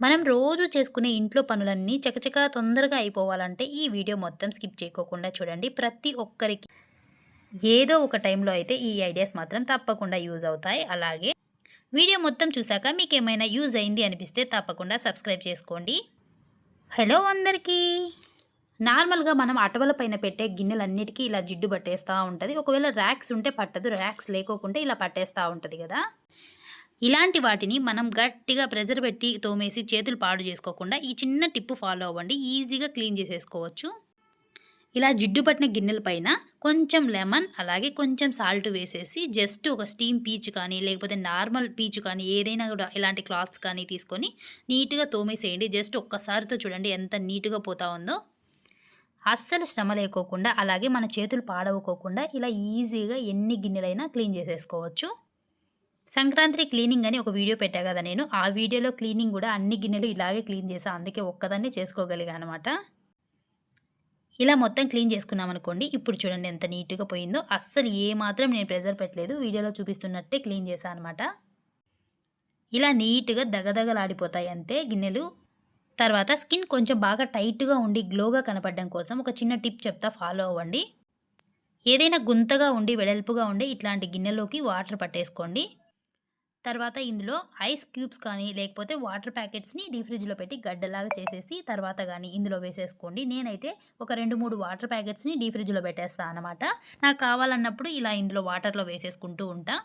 మనం రోజు చేసుకునే ఇంట్లో పనులన్నీ చకచకా తొందరగా అయిపోవాలంటే ఈ వీడియో మొత్తం స్కిప్ చేయకోకుండా చూడండి. ప్రతి ఒక్కరికి ఏదో ఒక టైంలో అయితే ఈ ఐడియాస్ మాత్రం తప్పకుండా యూజ్ అవుతాయి. అలాగే వీడియో మొత్తం చూసాక మీకు ఏమైనా యూజ్ అయింది అనిపిస్తే తప్పకుండా సబ్స్క్రైబ్ చేసుకోండి. హలో అందరికీ! నార్మల్గా మనం అటవల పైన పెట్టే గిన్నెలన్నిటికీ ఇలా జిడ్డు పట్టేస్తూ ఉంటుంది. ఒకవేళ ర్యాక్స్ ఉంటే పట్టదు. ర్యాక్స్ లేకోకుంటే ఇలా పట్టేస్తూ ఉంటుంది కదా? ఇలాంటి వాటిని మనం గట్టిగా ప్రెజర్ పెట్టి తోమేసి చేతులు పాడు చేసుకోకుండా ఈ చిన్న టిప్పు ఫాలో అవ్వండి. ఈజీగా క్లీన్ చేసేసుకోవచ్చు. ఇలా జిడ్డు పట్టిన గిన్నెల పైన కొంచెం లెమన్ అలాగే కొంచెం సాల్ట్ వేసేసి జస్ట్ ఒక స్టీమ్ పీచు కానీ లేకపోతే నార్మల్ పీచు కానీ ఏదైనా కూడా ఇలాంటి క్లాత్స్ కానీ తీసుకొని నీట్గా తోమేసేయండి. జస్ట్ ఒక్కసారితో చూడండి ఎంత నీట్గా పోతా ఉందో. అస్సలు శ్రమ లేకోకుండా అలాగే మన చేతులు పాడవుకోకుండా ఇలా ఈజీగా ఎన్ని గిన్నెలైనా క్లీన్ చేసేసుకోవచ్చు. సంక్రాంతి క్లీనింగ్ అని ఒక వీడియో పెట్టా కదా నేను. ఆ వీడియోలో క్లీనింగ్ కూడా అన్ని గిన్నెలు ఇలాగే క్లీన్ చేసాను అందుకే ఒక్కదాన్ని చేసుకోగలిగా అనమాట ఇలా మొత్తం క్లీన్ చేసుకున్నాం అనుకోండి. ఇప్పుడు చూడండి ఎంత నీట్గా పోయిందో. అస్సలు ఏ మాత్రం నేను ప్రెజర్ పెట్టలేదు. వీడియోలో చూపిస్తున్నట్టే క్లీన్ చేశాను అనమాట ఇలా నీట్గా దగదగలాడిపోతాయి అంతే గిన్నెలు. తర్వాత స్కిన్ కొంచెం బాగా టైట్గా ఉండి గ్లోగా కనపడడం కోసం ఒక చిన్న టిప్ చెప్తా. ఫాలో అవ్వండి. ఏదైనా గుంతగా ఉండి వెడల్పుగా ఉండి ఇట్లాంటి గిన్నెలోకి వాటర్ పట్టేసుకోండి. తర్వాత ఇందులో ఐస్ క్యూబ్స్ కానీ లేకపోతే వాటర్ ప్యాకెట్స్ని డీ ఫ్రిడ్జ్లో పెట్టి గడ్డలాగా చేసేసి తర్వాత కానీ ఇందులో వేసేసుకోండి. నేనైతే ఒక రెండు మూడు వాటర్ ప్యాకెట్స్ని డీ ఫ్రిడ్జ్లో పెట్టేస్తాను అనమాట నాకు కావాలన్నప్పుడు ఇలా ఇందులో వాటర్లో వేసేసుకుంటూ ఉంటా.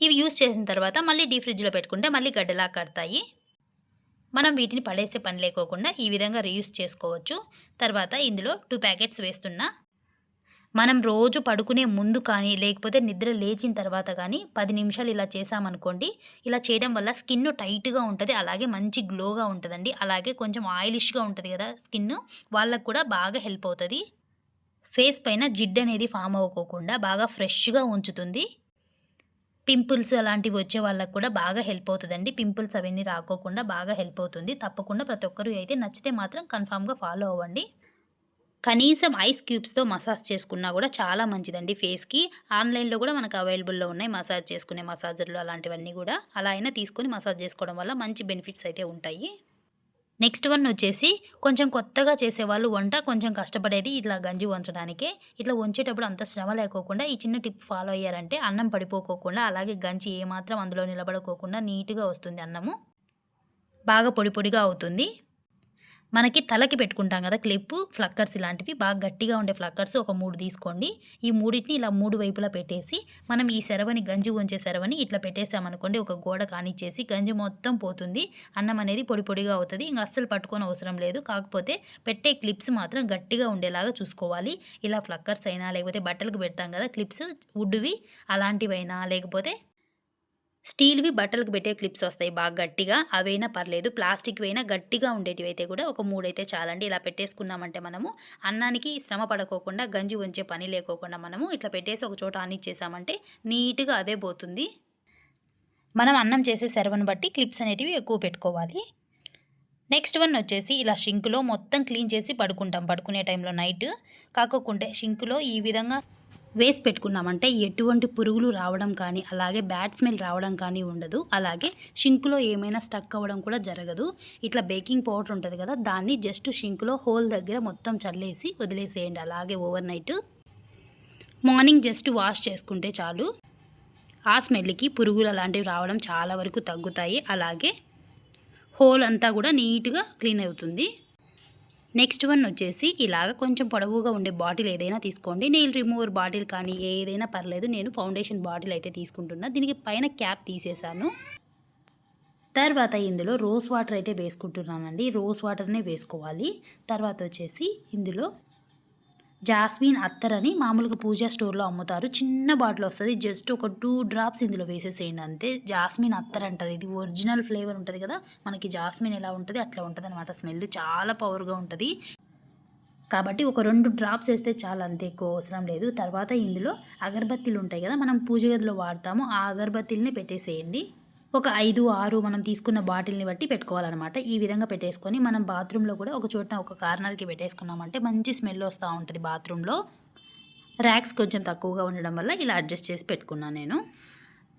ఇవి యూస్ చేసిన తర్వాత మళ్ళీ డీ ఫ్రిడ్జ్లో పెట్టుకుంటే మళ్ళీ గడ్డలా కడతాయి. మనం వీటిని పడేసే పని లేకోకుండా ఈ విధంగా రీయూస్ చేసుకోవచ్చు. తర్వాత ఇందులో టూ ప్యాకెట్స్ వేస్తున్నా. మనం రోజు పడుకునే ముందు కానీ లేకపోతే నిద్ర లేచిన తర్వాత కానీ పది నిమిషాలు ఇలా చేసామనుకోండి ఇలా చేయడం వల్ల స్కిన్ టైట్గా ఉంటుంది అలాగే మంచి గ్లోగా ఉంటుందండి. అలాగే కొంచెం ఆయిలిష్గా ఉంటుంది కదా స్కిన్ వాళ్ళకు కూడా బాగా హెల్ప్ అవుతుంది. ఫేస్ పైన జిడ్ అనేది ఫామ్ అవ్వకోకుండా బాగా ఫ్రెష్గా ఉంచుతుంది. పింపుల్స్ అలాంటివి వచ్చే వాళ్ళకు కూడా బాగా హెల్ప్ అవుతుందండి. పింపుల్స్ అవన్నీ రాకోకుండా బాగా హెల్ప్ అవుతుంది. తప్పకుండా ప్రతి ఒక్కరు అయితే నచ్చితే మాత్రం కన్ఫామ్గా ఫాలో అవ్వండి. కనీసం ఐస్ క్యూబ్స్తో మసాజ్ చేసుకున్నా కూడా చాలా మంచిదండి ఫేస్కి. ఆన్లైన్లో కూడా మనకు అవైలబుల్లో ఉన్నాయి మసాజ్ చేసుకునే మసాజర్లు అలాంటివన్నీ కూడా. అలా అయినా తీసుకొని మసాజ్ చేసుకోవడం వల్ల మంచి బెనిఫిట్స్ అయితే ఉంటాయి. నెక్స్ట్ వన్ వచ్చేసి కొంచెం కొత్తగా చేసేవాళ్ళు వంట కొంచెం కష్టపడేది ఇట్లా గంజి వంచడానికే. ఇట్లా వంచేటప్పుడు అంత శ్రమ లేకోకుండా ఈ చిన్న టిప్ ఫాలో అయ్యారంటే అన్నం పడిపోకోకుండా అలాగే గంజి ఏమాత్రం అందులో నిలబడుకోకుండా నీట్గా వస్తుంది అన్నము. బాగా పొడి పొడిగా అవుతుంది. మనకి తలకి పెట్టుకుంటాం కదా క్లిప్ ఫ్లక్కర్స్ ఇలాంటివి. బాగా గట్టిగా ఉండే ఫ్లక్కర్స్ ఒక మూడు తీసుకోండి. ఈ మూడింటిని ఇలా మూడు వైపులా పెట్టేసి మనం ఈ సెరవని గంజి ఉంచే సెరవని ఇట్లా పెట్టేసామనుకోండి ఒక గోడ కానిచ్చేసి గంజి మొత్తం పోతుంది. అన్నం అనేది పొడి పొడిగా అవుతుంది. ఇంకా అస్సలు పట్టుకొని అవసరం లేదు. కాకపోతే పెట్టే క్లిప్స్ మాత్రం గట్టిగా ఉండేలాగా చూసుకోవాలి. ఇలా ఫ్లక్కర్స్ అయినా లేకపోతే బట్టలకు పెడతాం కదా క్లిప్స్ వుడ్వి అలాంటివైనా లేకపోతే స్టీల్వి బట్టలకు పెట్టే క్లిప్స్ వస్తాయి బాగా గట్టిగా. అవైనా పర్లేదు. ప్లాస్టిక్ అయినా గట్టిగా ఉండేటివి అయితే కూడా ఒక మూడైతే చాలండి. ఇలా పెట్టేసుకున్నామంటే మనము అన్నానికి శ్రమ పడకోకుండా గంజి ఉంచే పని లేకోకుండా మనము ఇట్లా పెట్టేసి ఒక చోట ఆనిచ్చేసామంటే నీట్గా అదే పోతుంది. మనం అన్నం చేసే సెరవను బట్టి క్లిప్స్ అనేటివి ఎక్కువ పెట్టుకోవాలి. నెక్స్ట్ వన్ వచ్చేసి ఇలా షింకులో మొత్తం క్లీన్ చేసి పడుకుంటాం. పడుకునే టైంలో నైట్. కాకోకుంటే షింకులో ఈ విధంగా వేసి పెట్టుకున్నామంటే ఎటువంటి పురుగులు రావడం కానీ అలాగే బ్యాడ్ స్మెల్ రావడం కానీ ఉండదు. అలాగే షింకులో ఏమైనా స్టక్ అవ్వడం కూడా జరగదు. ఇట్లా బేకింగ్ పౌడర్ ఉంటుంది కదా దాన్ని జస్ట్ షింకులో హోల్ దగ్గర మొత్తం చల్లేసి వదిలేసేయండి. అలాగే overnight morning just wash చేసుకుంటే చాలు. ఆ స్మెల్కి పురుగులు అలాంటివి రావడం చాలా వరకు తగ్గుతాయి. అలాగే హోల్ అంతా కూడా నీట్గా క్లీన్ అవుతుంది. నెక్స్ట్ వన్ వచ్చేసి ఇలాగ కొంచెం పొడవుగా ఉండే బాటిల్ ఏదైనా తీసుకోండి. నెయిల్ రిమూవర్ బాటిల్ కానీ ఏదైనా పర్లేదు. నేను ఫౌండేషన్ బాటిల్ అయితే తీసుకుంటున్నా. దీనికి పైన క్యాప్ తీసేసాను. తర్వాత ఇందులో రోజ్ వాటర్ అయితే వేసుకుంటున్నానండి. రోజ్ వాటర్నే వేసుకోవాలి. తర్వాత వచ్చేసి ఇందులో జాస్మిన్ అత్తర్ అని మామూలుగా పూజా స్టోర్లో అమ్ముతారు. చిన్న బాటిల్ వస్తుంది. జస్ట్ ఒక టూ డ్రాప్స్ ఇందులో వేసేసేయండి అంతే. జాస్మిన్ అత్తర్ అంటారు. ఇది ఒరిజినల్ ఫ్లేవర్ ఉంటుంది కదా. మనకి జాస్మిన్ ఎలా ఉంటుంది అట్లా ఉంటుంది అనమాట స్మెల్ చాలా పవర్గా ఉంటుంది. కాబట్టి ఒక రెండు డ్రాప్స్ వేస్తే చాలా అంతే ఎక్కువ అవసరం లేదు. తర్వాత ఇందులో అగరబత్తీలు ఉంటాయి కదా. మనం పూజ గదిలో వాడతాము. ఆ అగరబత్తీలని పెట్టేసేయండి. ఒక ఐదు ఆరు మనం తీసుకున్న బాటిల్ని బట్టి పెట్టుకోవాలన్నమాట. ఈ విధంగా పెట్టేసుకొని మనం బాత్రూంలో కూడా ఒక చోట ఒక కార్నర్కి పెట్టేసుకున్నామంటే మంచి స్మెల్ వస్తూ ఉంటుంది బాత్రూంలో. ర్యాక్స్ కొంచెం తక్కువగా ఉండడం వల్ల ఇలా అడ్జస్ట్ చేసి పెట్టుకున్నాను నేను.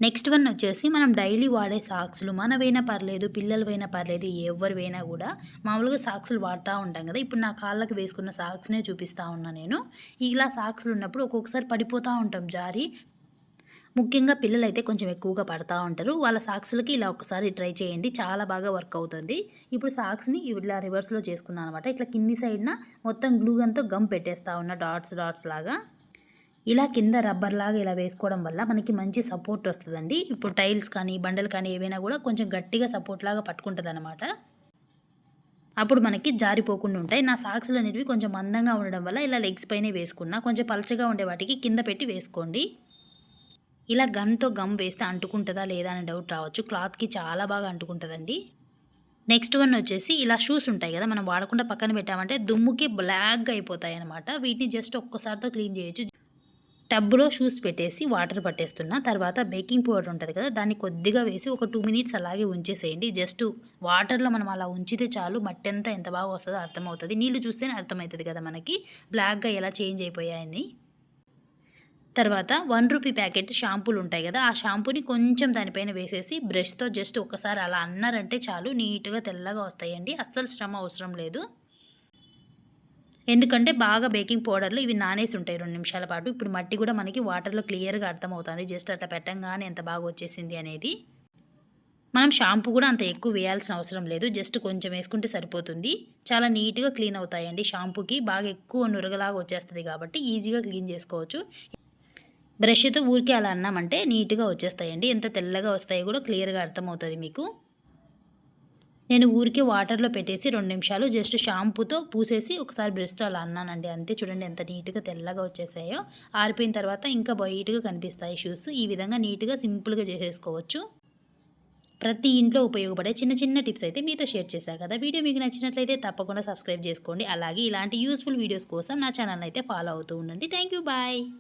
నెక్స్ట్ వన్ వచ్చేసి మనం డైలీ వాడే సాక్స్లు. మనవైనా పర్లేదు పిల్లలవైనా పర్లేదు ఎవరివైనా కూడా మామూలుగా సాక్స్లు వాడుతూ ఉంటాం కదా. ఇప్పుడు నా కాళ్ళకి వేసుకున్న సాక్స్నే చూపిస్తూ ఉన్నా నేను. ఇలా సాక్స్లు ఉన్నప్పుడు ఒక్కొక్కసారి పడిపోతూ ఉంటాం జారి. ముఖ్యంగా పిల్లలు అయితే కొంచెం ఎక్కువగా పడతా ఉంటారు. వాళ్ళ సాక్స్లకి ఇలా ఒకసారి ట్రై చేయండి. చాలా బాగా వర్క్ అవుతుంది. ఇప్పుడు సాక్స్ని ఇలా రివర్స్లో చేసుకున్నాను అనమాట ఇట్లా కింది సైడ్న మొత్తం గ్లూ గన్తో గమ్ పెట్టేస్తా ఉన్న డాట్స్ డాట్స్ లాగా. ఇలా కింద రబ్బర్ లాగా ఇలా వేసుకోవడం వల్ల మనకి మంచి సపోర్ట్ వస్తుందండి. ఇప్పుడు టైల్స్ కానీ బండలు కానీ ఏవైనా కూడా కొంచెం గట్టిగా సపోర్ట్ లాగా పట్టుకుంటుంది అనమాట అప్పుడు మనకి జారిపోకుండా ఉంటాయి. నా సాక్స్లు అనేటివి కొంచెం మందంగా ఉండడం వల్ల ఇలా లెగ్స్ పైనే వేసుకున్నా కొంచెం పలచగా ఉండే వాటికి కింద పెట్టి వేసుకోండి. ఇలా గన్తో గమ్ వేస్తే అంటుకుంటుందా లేదా అనే డౌట్ రావచ్చు. క్లాత్కి చాలా బాగా అంటుకుంటుందండి. నెక్స్ట్ వన్ వచ్చేసి ఇలా షూస్ ఉంటాయి కదా మనం వాడకుండా పక్కన పెట్టామంటే దుమ్ముకి బ్లాక్గా అయిపోతాయి అనమాట వీటిని జస్ట్ ఒక్కసారితో క్లీన్ చేయొచ్చు. టబ్లో షూస్ పెట్టేసి వాటర్ పట్టేస్తున్నా తర్వాత బేకింగ్ పౌడర్ ఉంటుంది కదా దాన్ని కొద్దిగా వేసి ఒక టూ మినిట్స్ అలాగే ఉంచేసేయండి. జస్ట్ వాటర్లో మనం అలా ఉంచితే చాలు మట్టి అంతా ఎంత బాగా వస్తుందో అర్థమవుతుంది. నీళ్ళు చూస్తేనే అర్థమవుతుంది కదా మనకి బ్లాక్గా ఎలా చేంజ్ అయిపోయాయని. తర్వాత వన్ రూపీ ప్యాకెట్ షాంపూలు ఉంటాయి కదా ఆ షాంపూని కొంచెం దానిపైన వేసేసి బ్రష్తో జస్ట్ ఒకసారి అలా అన్నారంటే చాలు నీట్గా తెల్లగా వస్తాయండి. అస్సలు శ్రమ అవసరం లేదు. ఎందుకంటే బాగా బేకింగ్ పౌడర్లు ఇవి నానేసి ఉంటాయి రెండు నిమిషాల పాటు. ఇప్పుడు మట్టి కూడా మనకి వాటర్లో క్లియర్గా అర్థమవుతుంది జస్ట్ అట్లా పెట్టంగానే ఎంత బాగా వచ్చేసింది అనేది. మనం షాంపూ కూడా అంత ఎక్కువ వేయాల్సిన అవసరం లేదు జస్ట్ కొంచెం వేసుకుంటే సరిపోతుంది. చాలా నీట్గా క్లీన్ అవుతాయండి షాంపూకి బాగా ఎక్కువ నురగలాగా వచ్చేస్తుంది కాబట్టి ఈజీగా క్లీన్ చేసుకోవచ్చు. బ్రష్తో ఊరికే అలా అన్నామంటే నీట్గా వచ్చేస్తాయండి. ఎంత తెల్లగా వస్తాయో కూడా క్లియర్గా అర్థమవుతుంది మీకు. నేను ఊరికే వాటర్లో పెట్టేసి రెండు నిమిషాలు జస్ట్ షాంపూతో పూసేసి ఒకసారి బ్రష్తో అలా అన్నానండి. అంతే చూడండి ఎంత నీట్గా తెల్లగా వచ్చేసాయో. ఆరిపోయిన తర్వాత ఇంకా వైట్గా కనిపిస్తాయి షూస్. ఈ విధంగా నీట్గా సింపుల్గా చేసేసుకోవచ్చు. ప్రతి ఇంట్లో ఉపయోగపడే చిన్న చిన్న టిప్స్ అయితే మీతో షేర్ చేశాను కదా. వీడియో మీకు నచ్చినట్లయితే తప్పకుండా సబ్స్క్రైబ్ చేసుకోండి. అలాగే ఇలాంటి యూస్ఫుల్ వీడియోస్ కోసం నా ఛానల్ అయితే ఫాలో అవుతూ ఉండండి. Thank you. బాయ్.